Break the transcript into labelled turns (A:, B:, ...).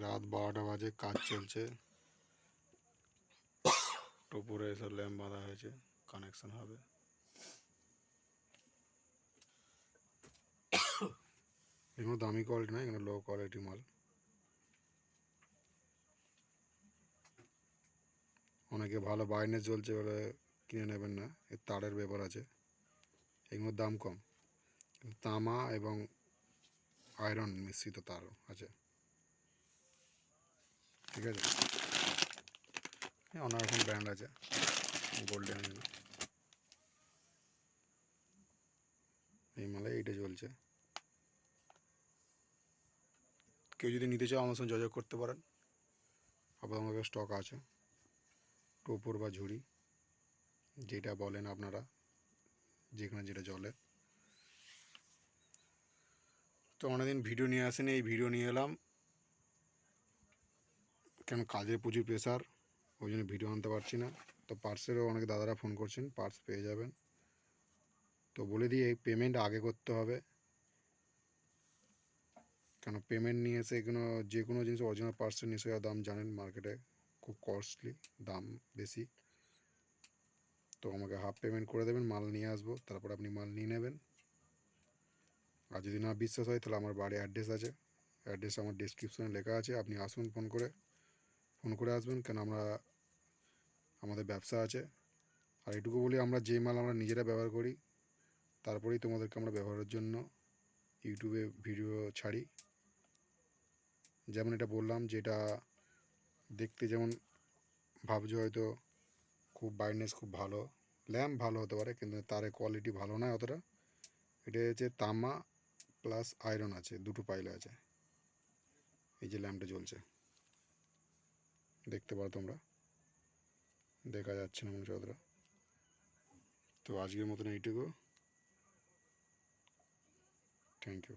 A: রাত বারোটা বাজে, কাজ চলছে। টোপরে এসব ল্যাম্প বাঁধা হয়েছে কানেকশন হবে। এগুলো দামি কোয়ালিটি নয় এগুলো লো কোয়ালিটি মাল। অনেকে ভালো বাইনে চলছে বলে কিনে নেবেন না, এর তারের ব্যাপার আছে। এগুলোর দাম কম। তামা এবং আয়রন মিশ্রিত তারও আছে। ঠিক আছে? হ্যাঁ অনেক রকম ব্র্যান্ড আছে গোল্ডেন এই মালে এইটা চলছে। কেউ যদি নিতে চাও আমার সঙ্গে যোগাযোগ করতে পারেন। আমার কাছে স্টক আছে। টোপর বা ঝুড়ি, যেটা বলেন আপনারা, যেখানে যেটা জলে তো অনেকদিন ভিডিও নিয়ে আসেনি, এই ভিডিও নিয়ে এলাম। কেন কাজের প্রচুর প্রেশার ওই জন্য ভিডিও আনতে পারছি না। তো পার্সেরও অনেক দাদারা ফোন করছেন পার্স পেয়ে যাবেন। তো বলে দিই, এই পেমেন্ট আগে করতে হবে। কেন পেমেন্ট নিয়ে এসে কোনো, যে কোনো জিনিস অরিজিনাল পার্সের নিশ্চয়ই দাম জানেন মার্কেটে খুব কস্টলি দাম বেশি। তো আমাকে হাফ পেমেন্ট করে দেবেন, মাল নিয়ে আসব, তারপর আপনি মাল নিয়ে নেবেন। আর যদি না বিশ্বাস হয়, তাহলে আমার বাড়ি অ্যাড্রেস আছে। অ্যাড্রেস আমার ডিসক্রিপশনে লেখা আছে, আপনি আসুন ফোন করে। ফোন করে আসবেন, কেন আমরা আমাদের ব্যবসা আছে। আর এটুকু বলি, আমরা যে মাল আমরা নিজেরা ব্যবহার করি, তারপরেই তোমাদেরকে আমরা ব্যবহারের জন্য ইউটিউবে ভিডিও ছাড়ি। যেমন এটা বললাম যেটা দেখতে যেমন ভাবছ হয়তো খুব ব্রাইটনেস খুব ভালো ল্যাম্প ভালো হতে পারে, কিন্তু তারের কোয়ালিটি ভালো নয় অতটা। এটা হচ্ছে তামা প্লাস আয়রন আছে, দুটো পাইলে আছে। এই যে ল্যাম্পটা জ্বলছে। দেখতে পারো তোমরা। দেখা যাচ্ছে না মনে যতটা তো আজকের মতন এইটুকু। Thank you